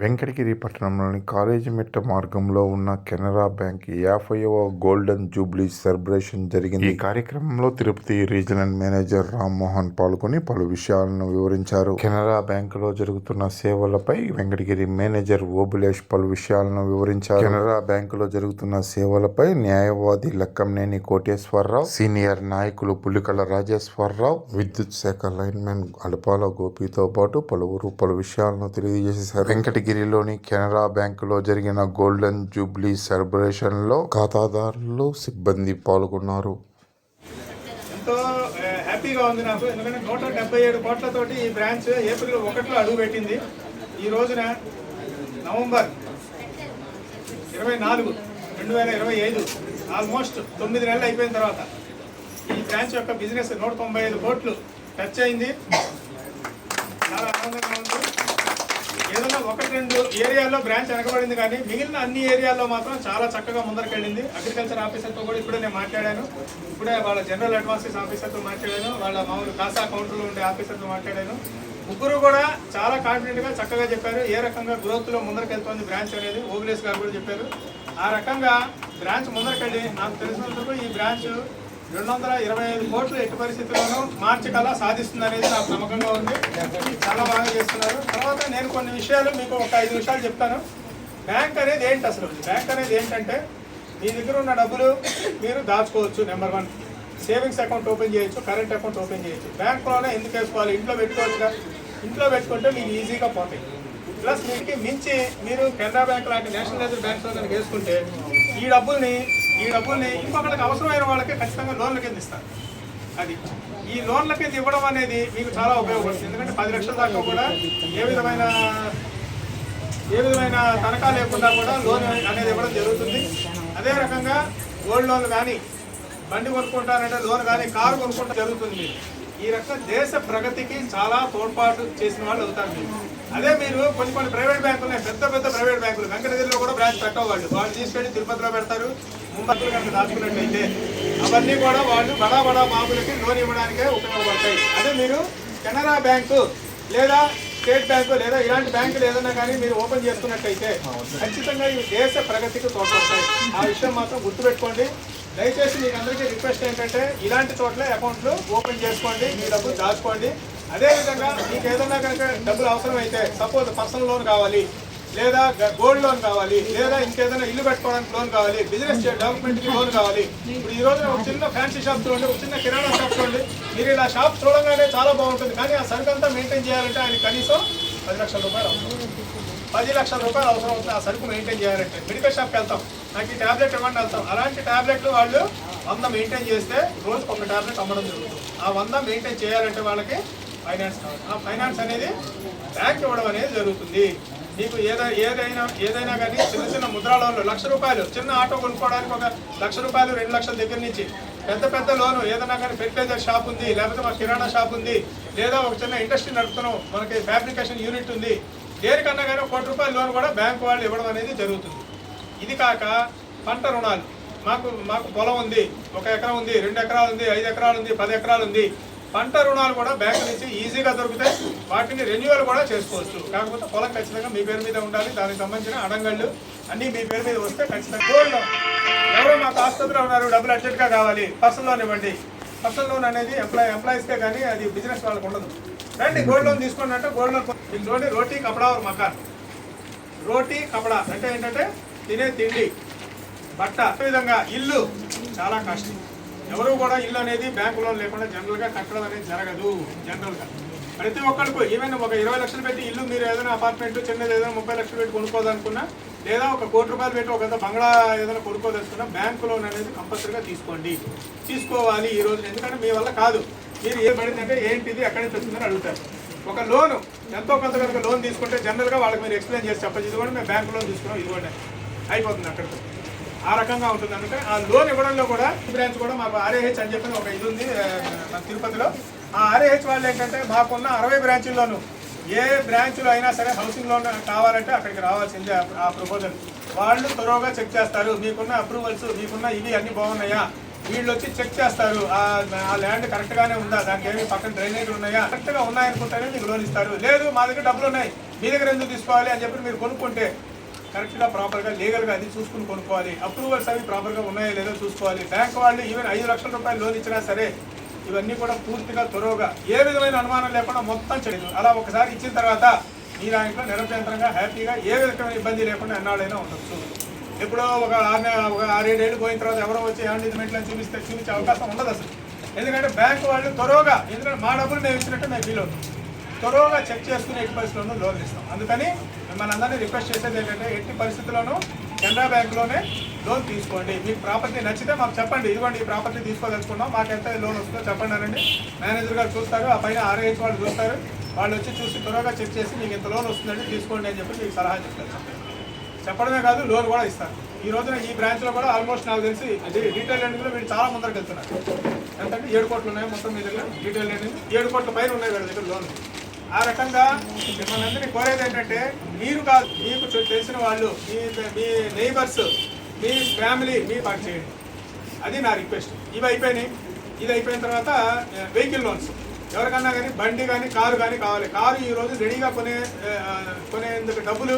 Venkatagiri పట్టణంలోని college మెట్ట మార్గంలో ఉన్న కెనరా బ్యాంక్ యాభైవ గోల్డెన్ జూబ్లీ సెలబ్రేషన్ జరిగింది. ఈ కార్యక్రమంలో తిరుపతి రీజనల్ మేనేజర్ రామ్మోహన్ పాల్గొని పలు విషయాలను వివరించారు. కెనరా బ్యాంక్లో జరుగుతున్న సేవలపై వెంకటగిరి మేనేజర్ ఓబులేష్ పలు విషయాలను వివరించారు. కెనరా బ్యాంక్లో జరుగుతున్న సేవలపై న్యాయవాది లక్కంనేని కోటేశ్వరరావు సీనియర్ నాయకులు పులికల రాజేశ్వరరావు విద్యుత్ శాఖ లైన్మెన్ అడపాల గోపితో పాటు పలువురు పలు విషయాలను తెలియజేశారు. వెంకటగిరిలోని కెనరా బ్యాంకులో జరిగిన గోల్డెన్ జూబ్లీ సెలబ్రేషన్లో ఖాతాదారులు సిబ్బంది పాల్గొన్నారు. ఎంతో హ్యాపీగా ఉంది నాకు. ఎందుకంటే నూట డెబ్బై ఏడు కోట్లతోటి ఈ బ్రాంచ్ ఏప్రిల్ ఒకటిలో అడుగు పెట్టింది. ఈ రోజున నవంబర్ ఇరవై నాలుగు రెండు వేల ఇరవై ఐదు ఆల్మోస్ట్ తొమ్మిది నెలలు అయిపోయిన తర్వాత ఈ బ్రాంచ్ యొక్క బిజినెస్ నూట తొంభై ఐదు కోట్లు టచ్ అయింది. చాలా ఆనందంగా ఉంది. ఏదైనా ఒకటి రెండు ఏరియాల్లో బ్రాంచ్ వెనకబడింది కానీ మిగిలిన అన్ని ఏరియాల్లో మాత్రం చాలా చక్కగా ముందరకెళ్ళింది. అగ్రికల్చర్ ఆఫీసర్తో కూడా ఇప్పుడే నేను మాట్లాడాను. ఇప్పుడే వాళ్ళ జనరల్ అడ్వాన్సెస్ ఆఫీసర్తో మాట్లాడాను. వాళ్ళ మామూలు కాసా కౌంటర్లో ఉండే ఆఫీసర్తో మాట్లాడాను. ముగ్గురు కూడా చాలా కాన్ఫిడెంట్గా చక్కగా చెప్పారు. ఏ రకంగా గ్రోత్లో ముందరకెళ్తోంది బ్రాంచ్ అనేది ఓబులేస్ గారు కూడా చెప్పారు. ఆ రకంగా బ్రాంచ్ ముందరకెళ్ళి నాకు తెలిసినందుకు ఈ బ్రాంచ్ రెండు వందల ఇరవై ఐదు కోట్లు ఎట్టి పరిస్థితుల్లోనూ మార్చి కల్లా సాధిస్తుంది అనేది నాకు నమ్మకంగా ఉంది. చాలా బాగా చేస్తున్నారు. తర్వాత నేను కొన్ని విషయాలు మీకు ఒక ఐదు విషయాలు చెప్తాను. బ్యాంక్ అనేది ఏంటి అసలు? బ్యాంక్ అనేది ఏంటంటే మీ దగ్గర ఉన్న డబ్బులు మీరు దాచుకోవచ్చు number one. Savings account open చేయొచ్చు కరెంట్ అకౌంట్ ఓపెన్ చేయొచ్చు. బ్యాంక్లోనే ఎందుకు వేసుకోవాలి? ఇంట్లో పెట్టుకోవచ్చుగా ఇంట్లో పెట్టుకుంటే మీకు ఈజీగా పోతాయి. ప్లస్ మీకు మించి మీరు కెనరా బ్యాంక్ లాంటి నేషనలైజ్డ్ బ్యాంక్లో కనుక వేసుకుంటే ఈ డబ్బుల్ని ఈ డబ్బుల్ని ఇంకొకరికి అవసరమైన వాళ్ళకి ఖచ్చితంగా లోన్ల కింద ఇస్తారు. అది ఈ లోన్ల కింద ఇవ్వడం అనేది మీకు చాలా ఉపయోగపడుతుంది. ఎందుకంటే పది లక్షల దాకా కూడా ఏ విధమైన ఏ విధమైన తనఖా లేకుండా కూడా లోన్ అనేది ఇవ్వడం జరుగుతుంది. అదే రకంగా గోల్డ్ లోన్ కానీ బండి కొనుక్కుంటారంటే లోన్ కానీ కారు కొనుక్కుంటా జరుగుతుంది. ఈ రకంగా దేశ ప్రగతికి చాలా తోడ్పాటు చేసిన వాళ్ళు అవుతారు మీరు. అదే మీరు కొన్ని కొన్ని ప్రైవేట్ బ్యాంకులు ఉన్నాయి, పెద్ద పెద్ద ప్రైవేట్ బ్యాంకులు. వెంకటగిరిలో కూడా బ్రాంచ్ పెట్టవు వాళ్ళు. వాళ్ళు తీసుకెళ్ళి తిరుపతిలో పెడతారు. ముంబైలో కనుక దాచుకున్నట్లయితే అవన్నీ కూడా వాళ్ళు బడా బడా బాబులకి లోన్ ఇవ్వడానికే ఉపయోగపడతాయి. అదే మీరు కెనరా బ్యాంకు లేదా స్టేట్ బ్యాంకు లేదా ఇలాంటి బ్యాంకులు ఏదైనా కానీ మీరు ఓపెన్ చేసుకున్నట్టయితే ఖచ్చితంగా ఈ దేశ ప్రగతికి తోడ్పడతాయి. ఆ విషయం మాత్రం గుర్తుపెట్టుకోండి. దయచేసి మీకు అందరికీ రిక్వెస్ట్ ఏంటంటే ఇలాంటి చోట్ల అకౌంట్లు ఓపెన్ చేసుకోండి. మీ డబ్బులు దాచుకోండి. అదేవిధంగా మీకు ఏదైనా కనుక డబ్బులు అవసరం అయితే సపోజ్ పర్సనల్ లోన్ కావాలి లేదా గోల్డ్ లోన్ కావాలి లేదా ఇంకేదైనా ఇల్లు పెట్టుకోవడానికి లోన్ కావాలి బిజినెస్ డెవలప్మెంట్కి లోన్ కావాలి ఇప్పుడు ఈ రోజున ఒక చిన్న ఫ్యాన్సీ షాప్ చూడండి ఒక చిన్న కిరాణా షాప్ చూడండి మీరు ఇలా షాప్ చూడగానే చాలా బాగుంటుంది. కానీ ఆ సరుకు అంతా మెయింటైన్ చేయాలంటే ఆయన కనీసం పది లక్షల రూపాయలు అవసరం. పది లక్షల రూపాయలు అవసరం అవుతుంది ఆ సరుకు మెయింటైన్ చేయాలంటే మెడికల్ షాప్కి వెళ్తాం నాకు ఈ టాబ్లెట్ ఇవ్వండి వెళ్తాం. అలాంటి టాబ్లెట్లు వాళ్ళు వంద మెయింటైన్ చేస్తే రోజుకు ఒక టాబ్లెట్ అమ్మడం జరుగుతుంది. ఆ వంద మెయింటైన్ చేయాలంటే వాళ్ళకి ఫైనాన్స్ కావాలి. ఆ ఫైనాన్స్ అనేది బ్యాంక్ ఇవ్వడం అనేది జరుగుతుంది. మీకు ఏదైనా ఏదైనా ఏదైనా కానీ చిన్న చిన్న ముద్రా లోన్లు లక్ష రూపాయలు చిన్న ఆటో కొనుక్కోవడానికి ఒక లక్ష రూపాయలు రెండు లక్షల దగ్గర నుంచి పెద్ద పెద్ద లోను ఏదైనా కానీ ఫెర్టిలైజర్ షాప్ ఉంది లేకపోతే మా కిరాణా షాప్ ఉంది లేదా ఒక చిన్న ఇండస్ట్రీ నడుపుతున్నాం మనకి ఫ్యాబ్రికేషన్ యూనిట్ ఉంది దేనికన్నా కానీ కోటి రూపాయల లోన్ కూడా బ్యాంకు వాళ్ళు ఇవ్వడం అనేది జరుగుతుంది. ఇది కాక పంట రుణాలు. మాకు మాకు పొలం ఉంది ఒక ఎకరం ఉంది రెండు ఎకరాలు ఉంది ఐదు ఎకరాలు ఉంది పది ఎకరాలు ఉంది పంట రుణాలు కూడా బ్యాంకు నుంచి ఈజీగా దొరుకుతాయి. వాటిని రెన్యువల్ కూడా చేసుకోవచ్చు. కాకపోతే పొలం ఖచ్చితంగా మీ పేరు మీద ఉండాలి. దానికి సంబంధించిన అడంగళ్ళు అన్నీ మీ పేరు మీద వస్తే ఖచ్చితంగా గోల్డ్ లోన్ ఎవరో మాకు ఆసుపత్రిలో ఉన్నారు. డబ్బులు అర్జెంట్గా కావాలి. పర్సనల్ లోన్ ఇవ్వండి. పర్సనల్ లోన్ అనేది ఎంప్లాయ్ ఎంప్లాయీస్కే కానీ అది బిజినెస్ వాళ్ళకు ఉండదు. రండి గోల్డ్ లోన్ తీసుకోండి అంటే గోల్డ్ లోన్ మీకు చూడండి రోటీ కపడా ఒక మకాన్. రోటీ కపడా అంటే ఏంటంటే తినే తిండి బట్ట. విధంగా ఇల్లు చాలా కష్టం. ఎవరు కూడా ఇల్లు అనేది బ్యాంకు లోన్ లేకుండా జనరల్గా కట్టడం అనేది జరగదు జనరల్గా. ప్రతి ఒక్కరికి ఈవెన్ ఒక ఇరవై లక్షలు పెట్టి ఇల్లు మీరు ఏదైనా అపార్ట్మెంట్ చిన్నది ఏదైనా ముప్పై లక్షలు పెట్టి కొనుక్కోదనుకున్నా లేదా ఒక కోటి రూపాయలు పెట్టి ఒక బంగ్లా ఏదైనా కొనుక్కోదలుచుకున్నా బ్యాంకు లోన్ అనేది కంపల్సరీగా తీసుకోండి. తీసుకోవాలి ఈ రోజు ఎందుకంటే మీ వల్ల కాదు. మీరు ఏ పడిందంటే ఏంటిది ఎక్కడి నుంచి వచ్చిందని అడుగుతారు. ఒక లోన్ ఎంతో కొంత కనుక లోన్ తీసుకుంటే జనరల్గా వాళ్ళకి మీరు ఎక్స్ప్లెయిన్ చేసి చెప్పచ్చు ఇదిగోండి మేము బ్యాంక్ లోన్ తీసుకున్నాం ఇదిగోండి. అయిపోతుంది అక్కడితో. ఆ రకంగా ఉంటుంది. అందుకే ఆ లోన్ ఇవ్వడంలో కూడా ఈ బ్రాంచ్ కూడా మాకు ఆర్ఏహెచ్ అని చెప్పిన ఒక ఇది ఉంది మన తిరుపతిలో. ఆ ఆర్ఏహెచ్ వాళ్ళు ఏంటంటే మాకున్న అరవై బ్రాంచుల్లోనూ ఏ బ్రాంచ్లో అయినా సరే హౌసింగ్ లోన్ కావాలంటే అక్కడికి రావాల్సిందే ఆ- ప్రపోజల్ వాళ్ళు త్వరగా చెక్ చేస్తారు మీకున్న అప్రూవల్స్ మీకున్న ఇవి అన్ని బాగున్నాయా? వీళ్ళు వచ్చి చెక్ చేస్తారు ఆ ల్యాండ్ కరెక్ట్గానే ఉందా? దానికి ఏమి పక్కన డ్రైనేజ్ ఉన్నాయా? కరెక్ట్గా ఉన్నాయనుకుంటేనే మీకు లోన్ ఇస్తారు. లేదు మా దగ్గర డబ్బులు ఉన్నాయి మీ దగ్గర ఎందుకు తీసుకోవాలి అని చెప్పి మీరు కొనుక్కుంటే కరెక్ట్గా ప్రాపర్గా లీగల్గా అది చూసుకుని కొనుక్కోవాలి. అప్రూవల్స్ అవి ప్రాపర్గా ఉన్నాయో లేదో చూసుకోవాలి. బ్యాంక్ వాళ్ళు ఈవెన్ ఐదు లక్షల రూపాయలు లోన్ ఇచ్చినా సరే ఇవన్నీ కూడా పూర్తిగా త్వరగా ఏ విధమైన అనుమానం లేకుండా మొత్తం చేయదు అలా ఒకసారి ఇచ్చిన తర్వాత మీ దాంట్లో నిరభ్యంతరంగా హ్యాపీగా ఏ విధమైన ఇబ్బంది లేకుండా ఎన్నాళ్ళైనా ఉండొచ్చు. ఎప్పుడో ఒక ఆరు ఒక ఆరేడేళ్ళు పోయిన తర్వాత ఎవరో వచ్చి ఏమండి ఇది మెట్లని చూపిస్తే చూపించే అవకాశం ఉండదు అసలు. ఎందుకంటే బ్యాంక్ వాళ్ళు త్వరగా ఎందుకంటే మా డబ్బులు మేము ఇచ్చినట్టు మేము ఫీల్ అవుతాం. త్వరగా చెక్ చేసుకుని ఎట్టి పరిస్థితుల్లో లోన్ ఇస్తాం. అందుకని మిమ్మల్ని అందరినీ రిక్వెస్ట్ చేసేది ఏంటంటే ఎట్టి పరిస్థితుల్లోనూ కెనరా బ్యాంక్లోనే లోన్ తీసుకోండి. మీకు ప్రాపర్టీ నచ్చితే మాకు చెప్పండి. ఇదిగోండి ఈ ప్రాపర్టీ తీసుకోదలుచుకున్నాం. మాకు ఎంత లోన్ వస్తుందో చెప్పండి అనండి. మేనేజర్ గారు చూస్తారు ఆ పైన ఆర్ఐహెచ్ వాళ్ళు చూస్తారు. వాళ్ళు వచ్చి చూసి త్వరగా చెక్ చేసి మీకు ఎంత లోన్ వస్తుందండి తీసుకోండి అని చెప్పి మీకు సలహా చెప్తారు. చెప్పడమే కాదు లోన్ కూడా ఇస్తారు. ఈ రోజున ఈ బ్రాంచ్లో కూడా ఆల్మోస్ట్ నాకు తెలిసి ఇది రీటైల్ వీళ్ళు చాలా ముందరకు వెళ్తున్నారు ఎంతంటే ఏడు కోట్లు ఉన్నాయి మొత్తం మీ దగ్గర? Retail lending. ఏడు కోట్ల పైన ఉన్నాయి వీళ్ళ దగ్గర లోన్ ఆ రకంగా మిమ్మల్ని అందరినీ కోరేది ఏంటంటే మీరు కాదు మీకు తెలిసిన వాళ్ళు మీ మీ నైబర్స్ మీ ఫ్యామిలీ మీ పాటు చేయండి. అది నా రిక్వెస్ట్ ఇవి అయిపోయినాయి. ఇది అయిపోయిన తర్వాత వెహికల్ లోన్స్ ఎవరికన్నా కానీ బండి కానీ కారు కానీ కావాలి. కారు ఈ రోజు రెడీగా కొనే కొనేందుకు డబ్బులు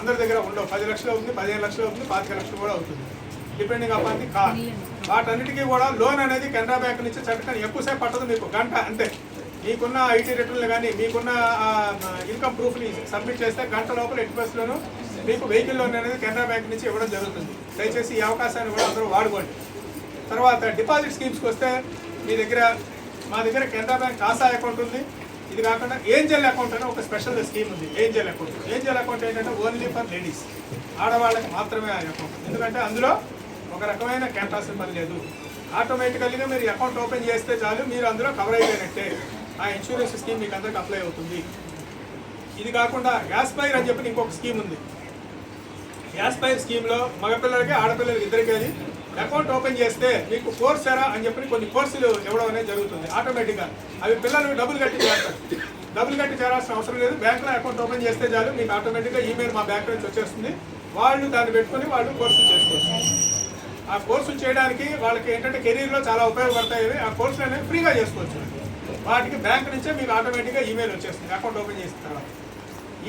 అందరి దగ్గర ఉండవు. పది లక్షలు అవుతుంది పదిహేను లక్షలు అవుతుంది పాతిక లక్షలు కూడా అవుతుంది. డిపెండింగ్ అపాన్ ది కార్ వాటన్నిటికీ కూడా లోన్ అనేది కెనరా బ్యాంక్ నుంచి చట్టం ఎక్కువసేపు పట్టదు మీకు. గంట అంతే. మీకున్న ఐటీ రిటర్న్లు కానీ మీకున్న ఇన్కమ్ ప్రూఫ్ని సబ్మిట్ చేస్తే గంట లోపల ఎట్టి పరిస్థితుల్లోనూ మీకు వెహికల్ లోన్ అనేది కెనరా బ్యాంక్ నుంచి ఇవ్వడం జరుగుతుంది. దయచేసి ఈ అవకాశాన్ని కూడా అందరూ వాడుకోండి. తర్వాత డిపాజిట్ స్కీమ్స్కి వస్తే మీ దగ్గర మా దగ్గర కెనరా బ్యాంక్ కాసా అకౌంట్ ఉంది. ఇది కాకుండా ఏంజల్ అకౌంట్ అనే ఒక స్పెషల్ స్కీమ్ ఉంది ఏంజల్ అకౌంట్. ఏంజల్ అకౌంట్ ఏంటంటే ఓన్లీ ఫర్ లేడీస్. ఆడవాళ్ళకి మాత్రమే ఆ అకౌంట్. ఎందుకంటే అందులో ఒక రకమైన క్యాంటాసిన పని లేదు. ఆటోమేటికల్గా మీరు అకౌంట్ ఓపెన్ చేస్తే చాలు మీరు అందులో కవర్ అయిపోయినట్టే. ఆ ఇన్సూరెన్స్ స్కీమ్ మీకు అందరికి అప్లై అవుతుంది. ఇది కాకుండా యాస్పైర్ అని చెప్పి ఇంకొక స్కీమ్ ఉంది. యాస్పైర్ స్కీమ్లో మగపిల్లలకి ఆడపిల్లలకి ఇద్దరికి అది అకౌంట్ ఓపెన్ చేస్తే మీకు కోర్స్ ఎరా అని చెప్పి కొన్ని కోర్సులు ఇవ్వడం అనేది జరుగుతుంది. ఆటోమేటిక్గా అవి పిల్లలు డబ్బులు కట్టి చేస్తారు. డబ్బులు కట్టి చేరాల్సిన అవసరం లేదు. బ్యాంక్లో అకౌంట్ ఓపెన్ చేస్తే చాలు మీకు ఆటోమేటిక్గా ఈమెయిల్ మా బ్యాంక్ నుంచి వచ్చేస్తుంది. వాళ్ళు దాన్ని పెట్టుకొని వాళ్ళు కోర్సులు చేసుకోవచ్చు. ఆ కోర్సులు చేయడానికి వాళ్ళకి ఏంటంటే కెరీర్లో చాలా ఉపయోగపడతాయి. ఆ కోర్సులు అనేవి ఫ్రీగా చేసుకోవచ్చు. వాటికి బ్యాంక్ నుంచే మీకు ఆటోమేటిక్గా ఈమెయిల్ వచ్చేస్తుంది అకౌంట్ ఓపెన్ చేసిన తర్వాత.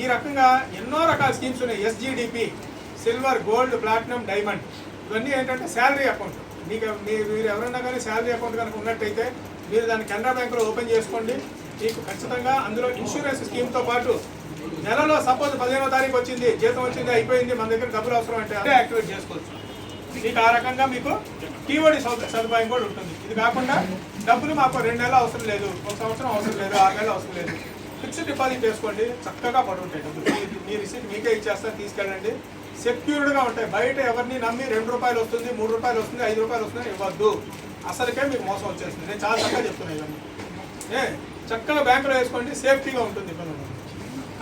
ఈ రకంగా ఎన్నో రకాల స్కీమ్స్ ఉన్నాయి. SGDP silver gold platinum diamond ఇవన్నీ ఏంటంటే శాలరీ అకౌంట్ మీకు మీరు మీరు ఎవరైనా కానీ శాలరీ అకౌంట్ కనుక ఉన్నట్టయితే మీరు దాన్ని కెనరా బ్యాంకులో ఓపెన్ చేసుకోండి. మీకు ఖచ్చితంగా అందులో ఇన్సూరెన్స్ స్కీమ్తో పాటు నెలలో సపోజ్ పదిహేనో తారీఖు వచ్చింది జీతం వచ్చింది అయిపోయింది మన దగ్గర డబ్బులు అవసరం అంటే అదే యాక్టివేట్ చేసుకోవచ్చు. మీకు ఆ రకంగా మీకు టీఓడి సదుపాయం కూడా ఉంటుంది. ఇది కాకుండా డబ్బులు మాకు రెండు నెలలు అవసరం లేదు. ఒక సంవత్సరం అవసరం లేదు. ఆరు నెలలు అవసరం లేదు. ఫిక్స్డ్ డిపాజిట్ చేసుకోండి. చక్కగా పడుంటాయి డబ్బులు. మీ- మీ రిసీట్ మీకే ఇచ్చేస్తారు తీసుకెళ్ళండి. సెక్యూర్డ్గా ఉంటాయి. బయట ఎవరిని నమ్మి రెండు రూపాయలు వస్తుంది మూడు రూపాయలు వస్తుంది ఐదు రూపాయలు వస్తుంది ఇవ్వద్దు. అసలుకే మీకు మోసం వచ్చేస్తుంది. నేను చాలా చక్కగా చెప్తున్నాను ఇవన్నీ. ఏ చక్కగా బ్యాంకులో వేసుకోండి. సేఫ్టీగా ఉంటుంది పిల్లలు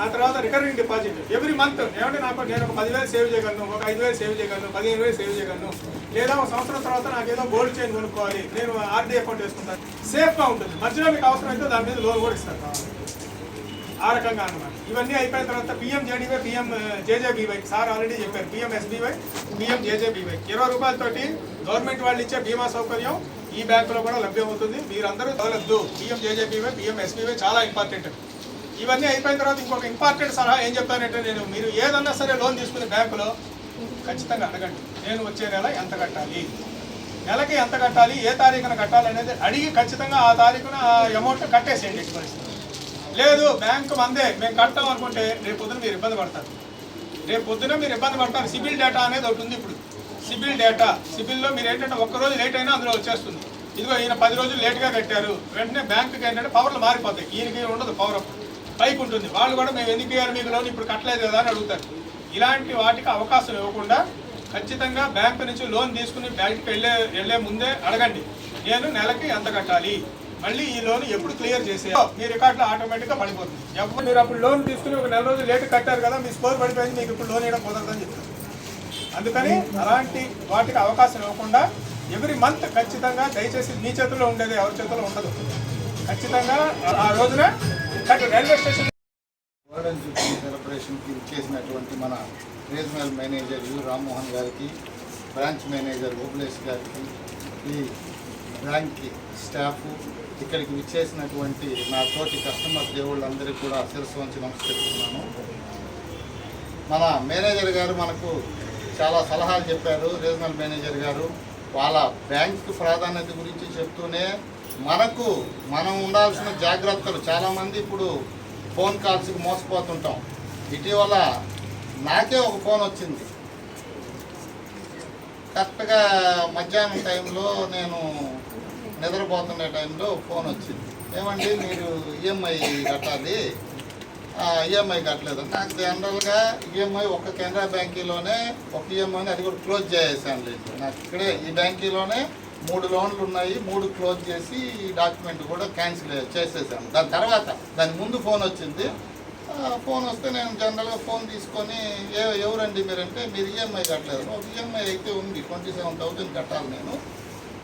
ఆ తర్వాత రికరింగ్ డిపాజిట్ ఎవ్రీ మంత్ ఏమంటే నాకు నేను ఒక పదివేలు సేవ్ చేయగలను ఒక ఐదు వేలు సేవ్ చేయగలను పదిహేను వేలు సేవ్ చేయగలను. లేదా ఒక సంవత్సరం తర్వాత నాకు ఏదో గోల్డ్ చైన్ కొనుక్కోవాలి. నేను ఆర్డీ అకౌంట్ వేసుకుంటాను సేఫ్గా ఉంటుంది. మధ్యలో మీకు అవసరం అయితే దాని మీద లోన్ కూడా ఇస్తారు. ఆ రకంగా అనమాట ఇవన్నీ అయిపోయిన తర్వాత PM JDY PM JJBY sir already చెప్పారు. పిఎం ఎస్బీవై పిఎం జేజేబీవై ఇరవై రూపాయలతోటి గవర్నమెంట్ వాళ్ళు ఇచ్చే బీమా సౌకర్యం ఈ బ్యాంకులో కూడా లభ్యమవుతుంది. మీరందరూ తగలద్దు పిఎం జేజేబీవై పిఎం ఎస్బీవై చాలా ఇంపార్టెంట్ ఇవన్నీ అయిపోయిన తర్వాత ఇంకొక ఇంపార్టెంట్ సలహా ఏం చెప్తానంటే నేను మీరు ఏదన్నా సరే లోన్ తీసుకునే బ్యాంకులో ఖచ్చితంగా అడగండి. నేను వచ్చే నెల ఎంత కట్టాలి? నెలకి ఎంత కట్టాలి? ఏ తారీఖున కట్టాలి అనేది అడిగి ఖచ్చితంగా ఆ తారీఖున ఆ అమౌంట్ కట్టేసేయండి ఎట్టి పరిస్థితి లేదు బ్యాంకు మందే. మేము కట్టాం అనుకుంటే రేపు పొద్దున మీరు ఇబ్బంది పడతారు. రేపు పొద్దున మీరు ఇబ్బంది పడతారు. సిబిల్ డేటా అనేది ఒకటి ఉంది ఇప్పుడు. సిబిల్ డేటా. సిబిల్లో మీరు ఏంటంటే ఒక్క రోజు లేట్ అయినా అందులో వచ్చేస్తుంది. ఇదిగో ఈయన పది రోజులు లేట్గా కట్టారు. వెంటనే బ్యాంకుకి ఏంటంటే పవర్లు మారిపోతాయి. ఈయనకి ఉండదు పవర్ అప్పుడు. పైకి ఉంటుంది. వాళ్ళు కూడా మేము ఎందుకు ఇవ్వాలి మీకు లోన్? ఇప్పుడు కట్టలేదు కదా అని అడుగుతారు. ఇలాంటి వాటికి అవకాశం ఇవ్వకుండా ఖచ్చితంగా బ్యాంకు నుంచి లోన్ తీసుకుని బ్యాంకుకి వెళ్ళే వెళ్ళే ముందే అడగండి. నేను నెలకి ఎంత కట్టాలి? మళ్ళీ ఈ లోన్ ఎప్పుడు క్లియర్ చేసే మీ రికార్డులో ఆటోమేటిక్గా పడిపోతుంది. ఎప్పుడు మీరు అప్పుడు లోన్ తీసుకుని ఒక నెల రోజులు లేట్ కట్టారు కదా మీ స్కోర్ పడిపోయింది మీకు ఇప్పుడు లోన్ ఇవ్వడం కుదరదని చెప్తారు. అందుకని అలాంటి వాటికి అవకాశం ఇవ్వకుండా ఎవ్రీ మంత్ ఖచ్చితంగా దయచేసి మీ చేతుల్లో ఉండేది ఎవరి చేతుల్లో ఉండదు. ఖచ్చితంగా ఆ రోజున రైల్వే స్టేషన్ గోల్డెన్ జూబ్లీ సెలబ్రేషన్కి చేసినటువంటి మన రీజనల్ మేనేజర్ యు రామ్మోహన్ గారికి బ్రాంచ్ మేనేజర్ ఓబులేష్ గారికి ఈ బ్యాంక్కి స్టాఫ్ ఇక్కడికి విచ్చేసినటువంటి నా తోటి కస్టమర్ దేవుళ్ళందరికీ కూడా శిరస్సు వంచి నమస్కరిస్తున్నాను. మన మేనేజర్ గారు మనకు చాలా సలహాలు చెప్పారు. రీజనల్ మేనేజర్ గారు వాళ్ళ బ్యాంక్ ప్రాధాన్యత గురించి చెప్తూనే మనకు మనం ఉండాల్సిన జాగ్రత్తలు చాలామంది ఇప్పుడు ఫోన్ కాల్స్కి మోసపోతుంటాం. ఇటీవల నాకే ఒక ఫోన్ వచ్చింది. కరెక్ట్గా మధ్యాహ్నం టైంలో నేను నిద్రపోతున్న టైంలో ఫోన్ వచ్చింది. ఏమండి మీరు ఈఎంఐ కట్టాలి? ఈఎంఐ కట్టలేదు. నాకు జనరల్గా ఈఎంఐ ఒక కెనరా బ్యాంకీలోనే ఒక ఈఎంఐని అది కూడా క్లోజ్ చేసేసాను లేదు నాకు ఇక్కడే ఈ బ్యాంకీలోనే మూడు లోన్లు ఉన్నాయి మూడు క్లోజ్ చేసి డాక్యుమెంట్ కూడా క్యాన్సిల్ చేసేసాను. దాని తర్వాత దాని ముందు ఫోన్ వచ్చింది. ఫోన్ వస్తే నేను జనరల్గా ఫోన్ తీసుకొని ఏ ఎవరండి మీరంటే మీరు ఈఎంఐ కట్టలేదు ఒక ఈఎంఐ అయితే ఉంది ట్వంటీ సెవెన్ థౌసండ్ కట్టాలి నేను.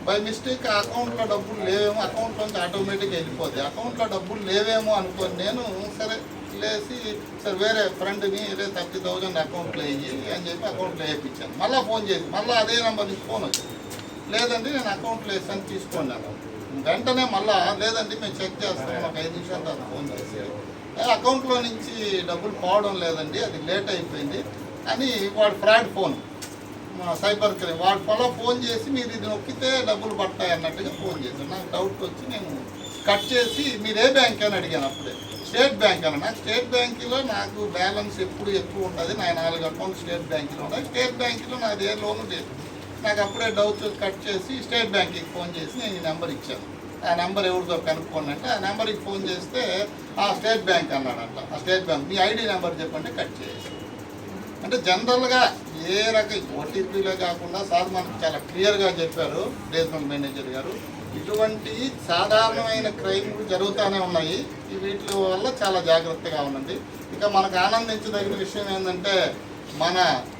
బై మిస్టేక్ అకౌంట్లో డబ్బులు లేవేమో అకౌంట్లోంచి ఆటోమేటిక్గా వెళ్ళిపోద్ది. అకౌంట్లో డబ్బులు లేవేమో అనుకోని నేను సరే లేసి సరే వేరే ఫ్రెండ్ని లేదా థర్టీ థౌజండ్ అకౌంట్లో వేయి అని చెప్పి అకౌంట్లో వేయించాను. మళ్ళీ ఫోన్ చేసి మళ్ళీ అదే నెంబర్ నుంచి ఫోన్ వచ్చింది. లేదండి నేను అకౌంట్లో వేసాను తీసుకోండి అన్నాను వెంటనే మళ్ళా లేదండి మేము చెక్ చేస్తాం ఒక ఐదు నిమిషాల తర్వాత ఫోన్ చేసి. అకౌంట్లో నుంచి డబ్బులు పోవడం లేదండి అది లేట్ అయిపోయింది. అని వాడు ఫ్రాడ్ ఫోన్ సైబర్ క్రైమ్ వాడు ఫలో ఫోన్ చేసి మీరు ఇది నొక్కితే డబ్బులు పడతాయి అన్నట్టుగా ఫోన్ చేశాను నాకు డౌట్ వచ్చి నేను కట్ చేసి మీరు ఏ బ్యాంక్ అని అడిగాను అప్పుడే. స్టేట్ బ్యాంక్ అన్న నాకు స్టేట్ బ్యాంకులో నాకు బ్యాలెన్స్ ఎప్పుడు ఎక్కువ ఉంటుంది? నా నాలుగు అకౌంట్ స్టేట్ బ్యాంకులో ఉన్నాయి స్టేట్ బ్యాంకులో నాది ఏ లోను లేదు. నాకు అప్పుడే డౌట్ కట్ చేసి స్టేట్ బ్యాంక్కి ఫోన్ చేసి నేను ఈ నెంబర్ ఇచ్చాను. ఆ నెంబర్ ఎవరిదో కనుక్కోండి అంటే ఆ నెంబర్కి ఫోన్ చేస్తే ఆ స్టేట్ బ్యాంక్ అన్నాడంట. ఆ స్టేట్ బ్యాంక్ మీ ఐడి నెంబర్ చెప్పండి కట్ చేసి అంటే జనరల్గా ఏ రకం ఓటీపీలో కాకుండా సార్ మనకు చాలా క్లియర్గా చెప్పారు రీజనల్ మేనేజర్ గారు ఇటువంటి సాధారణమైన క్రైమ్లు జరుగుతూనే ఉన్నాయి. ఈ వీటి వల్ల చాలా జాగ్రత్తగా ఉండండి. ఇక మనకు ఆనందించదగిన విషయం ఏంటంటే మన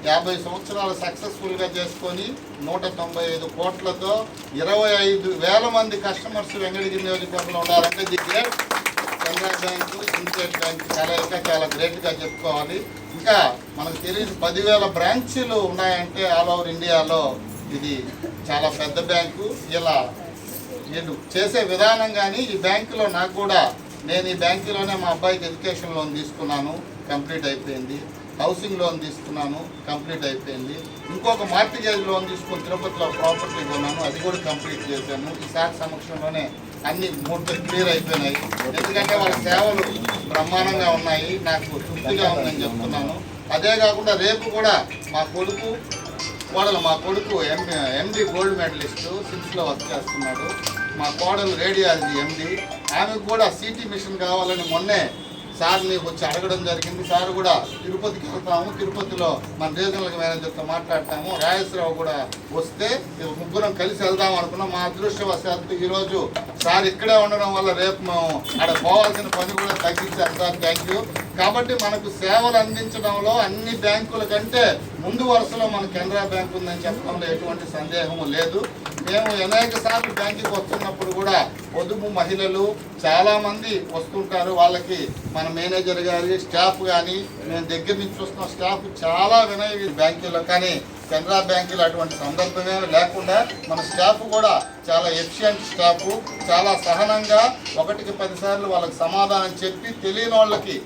యాభై సంవత్సరాలు సక్సెస్ఫుల్గా చేసుకొని నూట తొంభై ఐదు కోట్లతో ఇరవై ఐదు వేల మంది కస్టమర్స్ వెంకటగిరి నియోజకవర్గంలో ఉన్నారంటే the great Canara bank Syndicate bank చాలా ఇంకా చాలా గ్రేట్గా చెప్పుకోవాలి. ఇంకా మనకు తెలియదు పదివేల బ్రాంచీలు ఉన్నాయంటే ఆల్ ఓవర్ ఇండియాలో ఇది చాలా పెద్ద బ్యాంకు. ఇలా వీళ్ళు చేసే విధానం కానీ ఈ బ్యాంకులో నాకు కూడా నేను ఈ బ్యాంకులోనే మా అబ్బాయికి ఎడ్యుకేషన్ లోన్ తీసుకున్నాను. కంప్లీట్ అయిపోయింది. హౌసింగ్ లోన్ తీసుకున్నాను కంప్లీట్ అయిపోయింది. ఇంకొక మార్టిగేజ్ లోన్ తీసుకుని తిరుపతిలో ప్రాపర్టీ కొన్నాను అది కూడా కంప్లీట్ చేశాను. ఈ శాఖ సమక్షంలోనే అన్ని మూడు క్లియర్ అయిపోయినాయి. ఎందుకంటే వాళ్ళ సేవలు బ్రహ్మాండంగా ఉన్నాయి నాకు తృప్తిగా ఉందని చెప్తున్నాను. అదే కాకుండా రేపు కూడా మా కొడుకు కోడలు మా కొడుకు ఎంబీ ఎండి గోల్డ్ మెడలిస్టు సిక్స్లో వర్క్ చేస్తున్నాడు. మా కోడలు రేడియాలజీ ఎండి ఆమెకు కూడా సిటీ మిషన్ కావాలని మొన్నే సార్ని వచ్చి అడగడం జరిగింది. సార్ కూడా తిరుపతికి వెళ్తాము. తిరుపతిలో మన రీజనల్ మేనేజర్తో మాట్లాడతాము. రాజేశ్వరరావు కూడా వస్తే ముగ్గురం కలిసి వెళ్దాం అనుకున్నాం. మా అదృష్టవశాత్తు ఈరోజు సార్ ఇక్కడే ఉండడం వల్ల రేపు మేము అక్కడ పోవాల్సిన పని కూడా తగ్గించారు సార్. థ్యాంక్ యూ కాబట్టి మనకు సేవలు అందించడంలో అన్ని బ్యాంకుల కంటే ముందు వరుసలో మన కెనరా బ్యాంక్ ఉందని చెప్పడంలో ఎటువంటి సందేహము లేదు. మేము అనేక సార్లు బ్యాంకుకి వస్తున్నప్పుడు కూడా పొదుపు మహిళలు చాలామంది వస్తుంటారు. వాళ్ళకి మన మేనేజర్ గారి స్టాఫ్ కానీ మేము దగ్గర నుంచి చూస్తున్న. స్టాఫ్ చాలా వినయ బ్యాంకుల్లో. కానీ కెనరా బ్యాంకులు అటువంటి సందర్భమే లేకుండా మన స్టాఫ్ కూడా చాలా ఎఫిషియంట్ స్టాఫ్ చాలా సహనంగా ఒకటికి పదిసార్లు వాళ్ళకి సమాధానం చెప్పి తెలియని వాళ్ళకి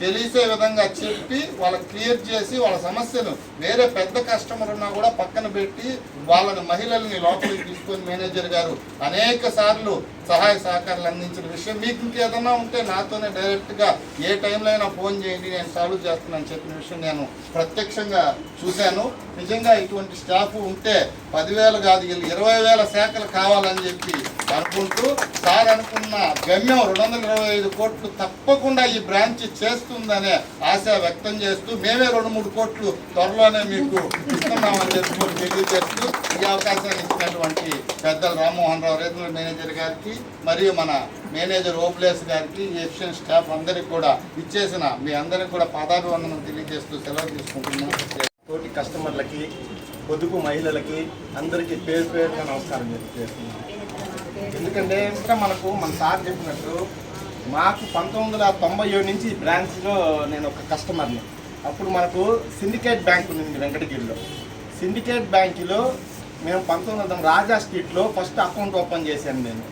తెలిసే విధంగా చెప్పి వాళ్ళకి క్లియర్ చేసి వాళ్ళ సమస్యను వేరే పెద్ద కస్టమర్ ఉన్నా కూడా పక్కన పెట్టి వాళ్ళని మహిళల్ని లోపలికి తీసుకొని మేనేజర్ గారు అనేక సార్లు సహాయ సహకారాలు అందించిన విషయం. మీకు ఇంకేదన్నా ఉంటే నాతోనే డైరెక్ట్గా ఏ టైంలో అయినా ఫోన్ చేయండి నేను సాల్వ్ చేస్తున్నాను చెప్పిన విషయం నేను ప్రత్యక్షంగా చూశాను. నిజంగా ఇటువంటి స్టాఫ్ ఉంటే పదివేలు కాదు ఇరవై వేల శాఖలు కావాలని చెప్పి అనుకుంటూ సార్ అనుకున్న గమ్యం రెండు వందల ఇరవై ఐదు కోట్లు తప్పకుండా ఈ బ్రాంచ్ చేస్తుందనే ఆశ వ్యక్తం చేస్తూ మేమే రెండు మూడు కోట్లు త్వరలోనే మీకు ఇస్తున్నామని చెప్పి తెలియజేస్తూ ఈ అవకాశాన్ని ఇచ్చినటువంటి పెద్దలు రామ్మోహన్ రావు రీజనల్ మేనేజర్ గారికి మరియు మన మేనేజర్ ఓప్లేస్ గారికి ఎఫిషియన్ స్టాఫ్ అందరికి కూడా ఇచ్చేసిన మీ అందరికి కూడా పాదాభివందనం తెలియజేస్తూ సెలవు తీసుకుంటున్నాను. తోటి కస్టమర్లకి పొదుపు మహిళలకి అందరికీ పేరు పేరుగా నమస్కారం చేస్తున్నాను. ఎందుకంటే ఇంకా మనకు మన సార్ చెప్పినట్టు మాకు పంతొమ్మిది వందల తొంభై ఏడు నుంచి ఈ బ్రాంచ్లో నేను ఒక కస్టమర్ని. అప్పుడు మనకు సిండికేట్ బ్యాంక్ ఉంది వెంకటగిరిలో. సిండికేట్ బ్యాంకులో మేము పంతొమ్మిది వందల రాజా స్ట్రీట్లో ఫస్ట్ అకౌంట్ ఓపెన్ చేశాను నేను.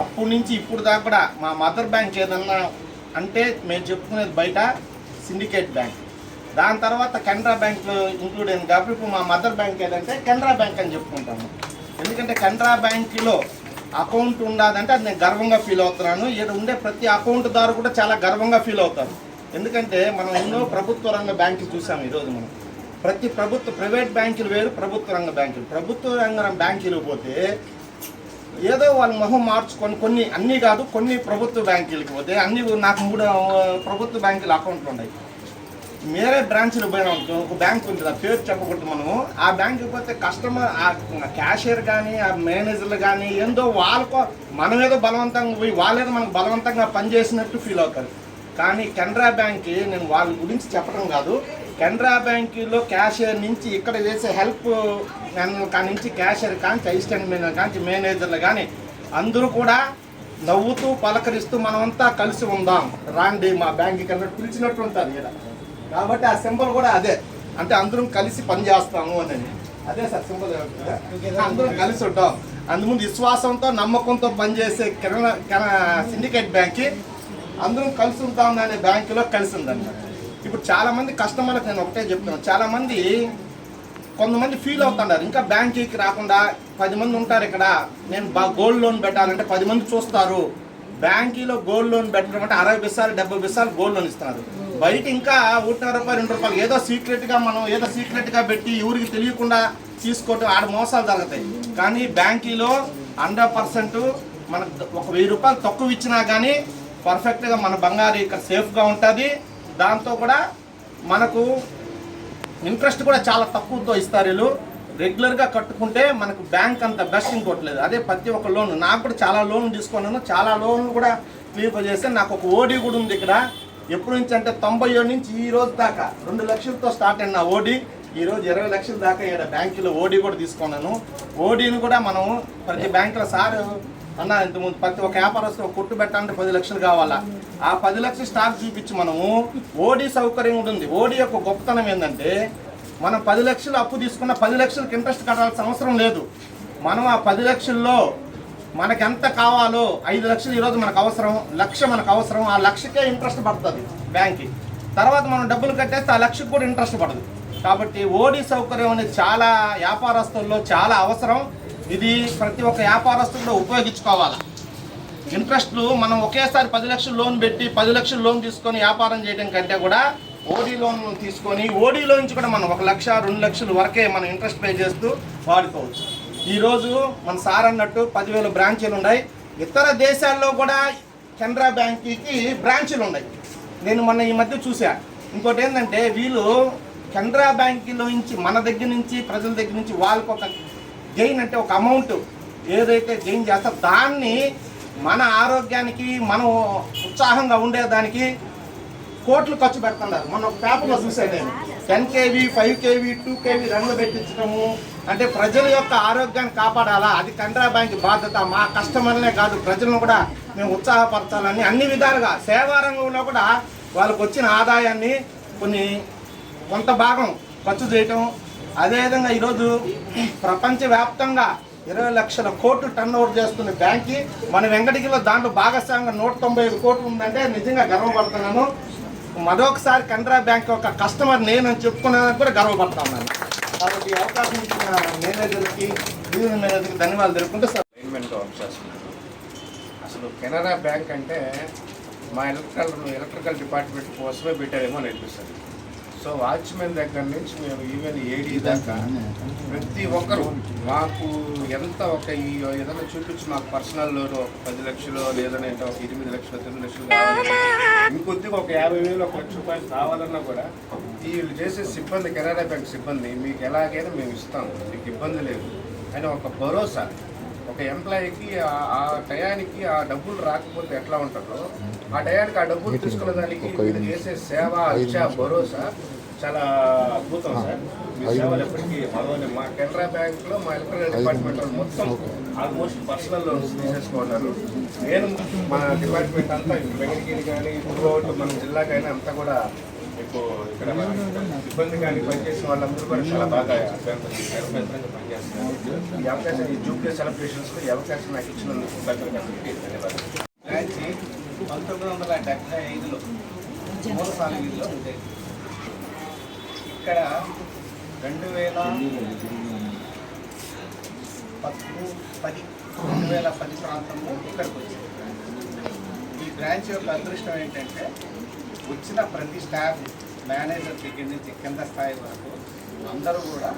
అప్పటి నుంచి ఇప్పుడు దాకా కూడా మా మదర్ బ్యాంక్ ఏదన్నా అంటే మేము చెప్పుకునేది బయట సిండికేట్ బ్యాంక్. దాని తర్వాత కెనరా బ్యాంక్లో ఇంక్లూడ్ అయింది కాబట్టి ఇప్పుడు మా మదర్ బ్యాంక్ ఏదంటే కెనరా బ్యాంక్ అని చెప్పుకుంటాము. ఎందుకంటే కెనరా బ్యాంకులో అకౌంట్ ఉండదంటే అది నేను గర్వంగా ఫీల్ అవుతున్నాను. ఇక్కడ ఉండే ప్రతి అకౌంట్ దారు కూడా చాలా గర్వంగా ఫీల్ అవుతారు ఎందుకంటే మనం ఎన్నో ప్రభుత్వ రంగ బ్యాంకులు చూసాము ఈరోజు మనం. ప్రతి ప్రభుత్వ ప్రైవేట్ బ్యాంకులు వేరు ప్రభుత్వ రంగ బ్యాంకులు. ప్రభుత్వ రంగ బ్యాంకులు పోతే ఏదో వాళ్ళ మొహం మార్చుకొని కొన్ని అన్నీ కాదు కొన్ని ప్రభుత్వ బ్యాంకులకి పోతే అన్ని నాకు మూడు ప్రభుత్వ బ్యాంకుల అకౌంట్లు ఉన్నాయి. మేరే బ్రాంచ్లు పోయిన ఒక బ్యాంక్ ఉంటుంది ఆ పేరు చెప్పకూడదు మనము. ఆ బ్యాంక్కి పోతే కస్టమర్ ఆ క్యాషియర్ కానీ ఆ మేనేజర్లు కానీ ఏందో వాళ్ళకో మనం ఏదో బలవంతంగా పోయి వాళ్ళేదో మనకు బలవంతంగా పనిచేసినట్టు ఫీల్ అవుతారు. కానీ కెనరా బ్యాంక్ నేను వాళ్ళ గురించి చెప్పడం కాదు. కెనరా బ్యాంకులో క్యాషియర్ నుంచి ఇక్కడ చేసే హెల్ప్ కాని నుంచి క్యాషియర్ కానీ అసిస్టెంట్ మేనేజర్ కానీ మేనేజర్లు కానీ అందరూ కూడా నవ్వుతూ పలకరిస్తూ మనమంతా కలిసి ఉందాం. రాండి మా బ్యాంక్ కన్నా పిలిచినట్టు ఉంటారు ఇక్కడ కాబట్టి ఆ సింబల్ కూడా అదే. అంటే అందరం కలిసి పని చేస్తాము అని అదే సార్ సింబల్. అందరం కలిసి ఉంటాం. అందుముందు విశ్వాసంతో నమ్మకంతో పనిచేసే కిరణ సిండికేట్ బ్యాంక్కి అందరం కలిసి ఉంటాం అనే బ్యాంకులో కలిసి ఉందన్నమాట. ఇప్పుడు చాలా మంది కస్టమర్లకు నేను ఒకటే చెప్తున్నాను చాలా మంది కొంతమంది ఫీల్ అవుతున్నారు ఇంకా బ్యాంకీకి రాకుండా పది మంది ఉంటారు ఇక్కడ. నేను బా గోల్డ్ లోన్ పెట్టాలంటే పది మంది చూస్తారు. బ్యాంకీలో గోల్డ్ లోన్ పెట్టడం అంటే అరవై బిస్సాలు డెబ్బై బిస్సాలు గోల్డ్ లోన్ ఇస్తున్నారు. బయట ఇంకా ఒకటిన్నర రూపాయలు రెండు రూపాయలు ఏదో సీక్రెట్గా మనం ఏదో సీక్రెట్గా పెట్టి ఎవరికి తెలియకుండా తీసుకోవటం ఆడ మోసాలు జరుగుతాయి. కానీ బ్యాంకీలో హండ్రెడ్ పర్సెంట్ మనకు ఒక వెయ్యి రూపాయలు తక్కువ ఇచ్చినా కానీ పర్ఫెక్ట్గా మన బంగారు ఇక్కడ సేఫ్గా ఉంటుంది. దాంతో కూడా మనకు ఇంట్రెస్ట్ కూడా చాలా తక్కువతో ఇస్తారు వీళ్ళు. రెగ్యులర్గా కట్టుకుంటే మనకు బ్యాంక్ అంత బెస్ట్ ఇంకోట్లేదు అదే ప్రతి ఒక్క లోన్. నాకు కూడా చాలా లోన్ తీసుకున్నాను. చాలా లోన్లు కూడా క్లియర్ చేస్తే నాకు ఒక ఓడీ కూడా ఉంది ఇక్కడ. ఎప్పటి నుంచి అంటే తొంభై ఏడు నుంచి ఈ రోజు దాకా రెండు లక్షలతో స్టార్ట్ అయిన ఓడీ. ఈ రోజు ఇరవై లక్షల దాకా ఇక్కడ బ్యాంకులో ఓడీ కూడా తీసుకున్నాను. ఓడీని కూడా మనం ప్రతి బ్యాంకులో సార్ అన్న ఇంతకుముందు ప్రతి ఒక్క వ్యాపారస్తు ఒక కొట్టు పెట్టాలంటే పది లక్షలు కావాలా? ఆ పది లక్షలు స్టాక్ చూపించి మనము ఓడీ సౌకర్యం ఉంటుంది. ఓడీ యొక్క గొప్పతనం ఏంటంటే మనం పది లక్షలు అప్పు తీసుకున్న పది లక్షలకు ఇంట్రెస్ట్ కట్టాల్సిన అవసరం లేదు. మనం ఆ పది లక్షల్లో మనకు ఎంత కావాలో ఐదు లక్షలు ఈరోజు మనకు అవసరం లక్ష మనకు అవసరం ఆ లక్షకే ఇంట్రెస్ట్ పడుతుంది బ్యాంక్కి తర్వాత మనం డబ్బులు కట్టేస్తే ఆ లక్షకు కూడా ఇంట్రెస్ట్ పడదు. కాబట్టి ఓడి సౌకర్యం అనేది చాలా వ్యాపారస్తుల్లో చాలా అవసరం. ఇది ప్రతి ఒక్క వ్యాపారస్తుడు ఉపయోగించుకోవాలి. ఇంట్రెస్ట్లు మనం ఒకేసారి పది లక్షలు లోన్ పెట్టి పది లక్షలు లోన్ తీసుకొని వ్యాపారం చేయడం కంటే కూడా ఓడీ లోన్ తీసుకొని ఓడీలో నుంచి కూడా మనం ఒక లక్ష రెండు లక్షలు వరకే మనం ఇంట్రెస్ట్ పే చేస్తూ వాడుకోవచ్చు. ఈరోజు మన సార్ అన్నట్టు పదివేల బ్రాంచీలు ఉన్నాయి. ఇతర దేశాల్లో కూడా కెనరా బ్యాంక్కి బ్రాంచీలు ఉన్నాయి. నేను మొన్న ఈ మధ్య చూసా ఇంకోటి ఏంటంటే వీళ్ళు కెనరా బ్యాంకులో నుంచి మన దగ్గర నుంచి ప్రజల దగ్గర నుంచి వాళ్ళకు ఒక గెయిన్ అంటే ఒక అమౌంట్ ఏదైతే గెయిన్ చేస్తా దాన్ని మన ఆరోగ్యానికి మనం ఉత్సాహంగా ఉండేదానికి కోట్లు ఖర్చు పెడుతున్నారు. మొన్న ఒక పేపర్లో చూసాను నేను. Ten KV five KV two KV రెండు పెట్టించడము. అంటే ప్రజల యొక్క ఆరోగ్యాన్ని కాపాడాలా? అది కెనరా బ్యాంక్ బాధ్యత. మా కస్టమర్లనే కాదు ప్రజలను కూడా మేము ఉత్సాహపరచాలని అన్ని విధాలుగా సేవా రంగంలో కూడా వాళ్ళకు వచ్చిన ఆదాయాన్ని కొన్ని కొంత భాగం ఖర్చు చేయటం అదేవిధంగా ఈరోజు ప్రపంచవ్యాప్తంగా ఇరవై లక్షల కోట్లు టర్న్ ఓవర్ చేస్తున్న బ్యాంక్కి మన వెంకటగిరిలో దాంట్లో భాగస్వామ్యంగా నూట తొంభై ఐదు కోట్లు ఉందంటే నిజంగా గర్వపడుతున్నాను. మరొకసారి కెనరా బ్యాంక్ యొక్క కస్టమర్ నేనని చెప్పుకునేందుకు కూడా గర్వపడుతున్నాను కాబట్టి అవకాశం ఇచ్చిన మేనేజర్కి యూనియన్ మేనేజర్కి ధన్యవాదాలు తెలుపుకుంటే సార్. అసలు కెనరా బ్యాంక్ అంటే మా ఎలక్ట్రికల్ ఎలక్ట్రికల్ డిపార్ట్మెంట్ కోసమే పెట్టారేమో అని అనిపిస్తుంది. సో వాచ్మెన్ దగ్గర నుంచి మేము ఈవెన్ ఏడీ దాకా ప్రతి ఒక్కరు మాకు ఎంత ఒక ఈ ఏదైనా చూపించి మాకు పర్సనల్ లోన్ ఒక పది లక్షలు లేదంటే ఒక ఎనిమిది లక్షలు తొమ్మిది లక్షలు కావాలి. ఇంకొద్దిగా ఒక యాభై వేలు ఒక లక్ష రూపాయలు కావాలన్నా కూడా వీళ్ళు చేసే సిబ్బంది కెనరా బ్యాంక్ సిబ్బంది మీకు ఎలాగైనా మేము ఇస్తాము. మీకు ఇబ్బంది లేదు. అని ఒక భరోసా. ఒక ఎంప్లాయీకి ఆ- టయానికి ఆ డబ్బులు రాకపోతే ఎట్లా ఉంటుందో ఆ టయానికి ఆ డబ్బులు తీసుకున్న దానికి మీరు చేసే సేవ ఇచ్చే భరోసా చాలా అద్భుతం సార్. మీ సేవలు ఎప్పటికీ మరవని మా కెనరా బ్యాంక్లో మా ఎలక్ట్రికల్ డిపార్ట్మెంట్ వాళ్ళు మొత్తం ఆల్మోస్ట్ పర్సనల్ లోన్స్ తీసేసుకున్నారు నేను మా డిపార్ట్మెంట్ అంతా వెంకటగిరి కానీ ఇప్పుడు మన జిల్లాకైనా అంతా కూడా మీకు ఇక్కడ ఇబ్బంది కానీ పనిచేసిన వాళ్ళందరూ కూడా చాలా బాగా అభ్యంతరం అభ్యంతరంగా పనిచేస్తున్నారు. ఈ అవకాశం ఈ జూబ్లీ సెలబ్రేషన్స్ ఈ అవకాశం నాకు ఇచ్చినందుకు అందరికీ ధన్యవాదాలు పంతొమ్మిది వందల డెబ్బై ఐదులో మూలసాల వీధిలో ఉండేది ఇక్కడ రెండు వేల పద్ము పది రెండు వేల పది ప్రాంతంలో ఇక్కడికి వచ్చింది ఈ బ్రాంచ్ యొక్క అదృష్టం ఏంటంటే వచ్చిన ప్రతి స్టాఫ్ మేనేజర్ దగ్గర నుంచి కింద స్థాయి వరకు అందరూ కూడా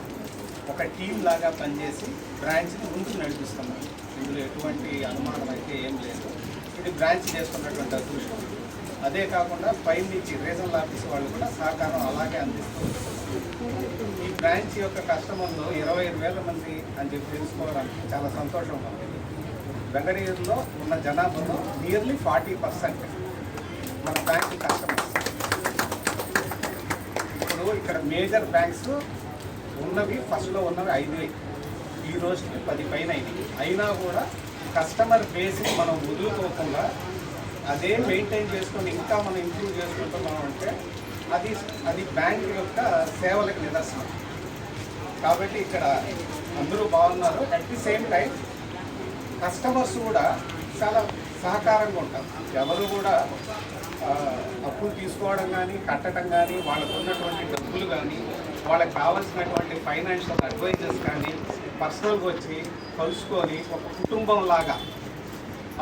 ఒక టీం లాగా పనిచేసి బ్రాంచ్ని ముందుకు నడిపిస్తున్నారు. ఇందులో ఎటువంటి అనుమానం అయితే ఏం లేదు. ఇది బ్రాంచ్ చేసుకున్నటువంటి అదృష్టం. అదే కాకుండా పై నుంచి రీజనల్ ఆఫీస్ వాళ్ళు కూడా సహకారం అలాగే అందిస్తుంది ఈ బ్రాంచ్ యొక్క కస్టమర్లు ఇరవై ఐదు వేల మంది అని చెప్పి తెలుసుకోవడానికి చాలా సంతోషంగా ఉంది వెంకటగిరిలో ఉన్న జనాభాలో నియర్లీ ఫార్టీ పర్సెంట్ మన బ్యాంక్ కస్టమర్ ఇక్కడ మేజర్ బ్యాంక్స్ ఉన్నవి ఫస్ట్లో ఉన్నవి ఐదు. ఈ రోజుకి పది పైన అయింది అయినా కూడా కస్టమర్ బేస్ని మనం వదులుకోకుండా అదే మెయింటైన్ చేసుకొని ఇంకా మనం ఇంప్రూవ్ చేసుకుంటున్నాం అంటే అది అది బ్యాంక్ యొక్క సేవలకు నిదర్శనం. కాబట్టి ఇక్కడ అందరూ బాగున్నారు. At the same time customers కూడా చాలా సహకారంగా ఉంటారు. ఎవరు కూడా అప్పులు తీసుకోవడం కానీ కట్టడం కానీ వాళ్ళకు ఉన్నటువంటి డబ్బులు కానీ వాళ్ళకి కావాల్సినటువంటి ఫైనాన్షియల్ అడ్వైజర్స్ కానీ పర్సనల్గా వచ్చి కలుసుకొని ఒక కుటుంబం లాగా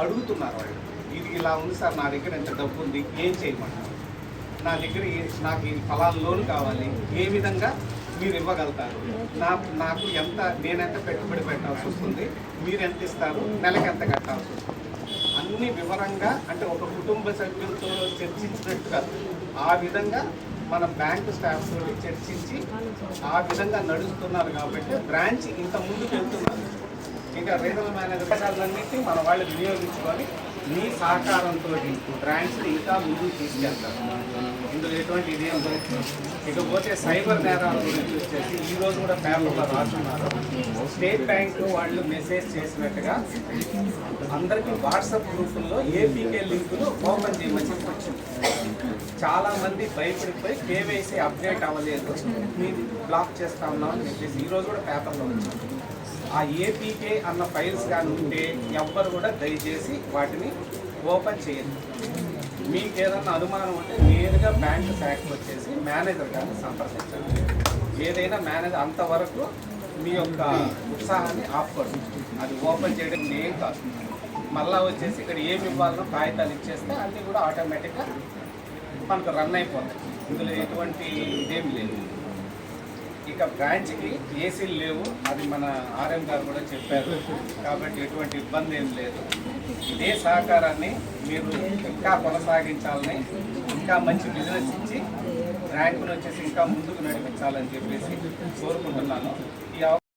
అడుగుతున్నారు వాళ్ళు. ఇది ఇలా ఉంది సార్ నా దగ్గర ఎంత డబ్బు ఉంది ఏం చేయమంటారు? నా దగ్గర నాకు ఈ ఫలాలు లోన్ కావాలి ఏ విధంగా మీరు ఇవ్వగలుగుతారు? నా నాకు ఎంత నేనెంత పెట్టుబడి పెట్టాల్సి వస్తుంది? మీరు ఎంత ఇస్తారు? నెలకి ఎంత కట్టాల్సి వస్తుంది? అన్ని వివరంగా అంటే ఒక కుటుంబ సభ్యులతో చర్చించినట్టుగా ఆ విధంగా మన బ్యాంక్ స్టాఫ్ తోటి చర్చించి ఆ విధంగా నడుస్తున్నారు కాబట్టి బ్రాంచ్ ఇంత ముందుకు వెళ్తున్నారు. ఇంకా రీజనల్ మేనేజర్లన్నింటినీ మన వాళ్ళు వినియోగించుకొని మీ సహకారంతో బ్రాంచ్ని ఇంకా ముందుకు తీసుకెళ్తారు. ఇందులో ఎటువంటి ఇదేం ఇకపోతే సైబర్ నేరాల గురించి వచ్చేసి ఈ రోజు కూడా పేపర్లో రాస్తున్నారు. స్టేట్ బ్యాంక్ వాళ్ళు మెసేజ్ చేసినట్టుగా అందరికీ వాట్సాప్ గ్రూపుల్లో ఏపీకే లింకులు ఓపెన్ చేయమని చెప్పి వచ్చింది చాలా మంది భయపడిపోయి కేవైసీ అప్డేట్ అవ్వలేదు. మీది బ్లాక్ చేస్తా ఉన్నాం అని చెప్పేసి ఈ రోజు కూడా పేపర్లో వచ్చింది ఆ ఏపీకే అన్న ఫైల్స్ కానీ ఉంటే ఎవ్వరు కూడా దయచేసి వాటిని ఓపెన్ చేయండి. మీకు ఏదన్నా అనుమానం ఉంటే నేరుగా బ్యాంక్ శాఖకు వచ్చేసి మేనేజర్ గారిని సంప్రదించండి. ఏదైనా మేనేజర్ అంతవరకు మీ యొక్క ఉత్సాహాన్ని ఆపుకోండి. అది ఓపెన్ చేయడం నేను కాదు. మళ్ళా వచ్చేసి ఇక్కడ ఏమి ఇవ్వాలనో కాగితాలు ఇచ్చేస్తే అన్నీ కూడా ఆటోమేటిక్గా మనకు రన్ అయిపోతాయి. ఇందులో ఎటువంటి ఇదేం లేదు. ఇక బ్రాంచ్కి ఏసీలు లేవు. అది మన ఆర్ఎం గారు కూడా చెప్పారు. కాబట్టి ఎటువంటి ఇబ్బంది ఏం లేదు. ఇదే సహకారాన్ని మీరు ఇంకా కొనసాగించాలని ఇంకా మంచి బిజినెస్ ఇచ్చి ర్యాంకులు వచ్చేసి ఇంకా ముందుకు నడిపించాలని చెప్పేసి కోరుకుంటున్నాను.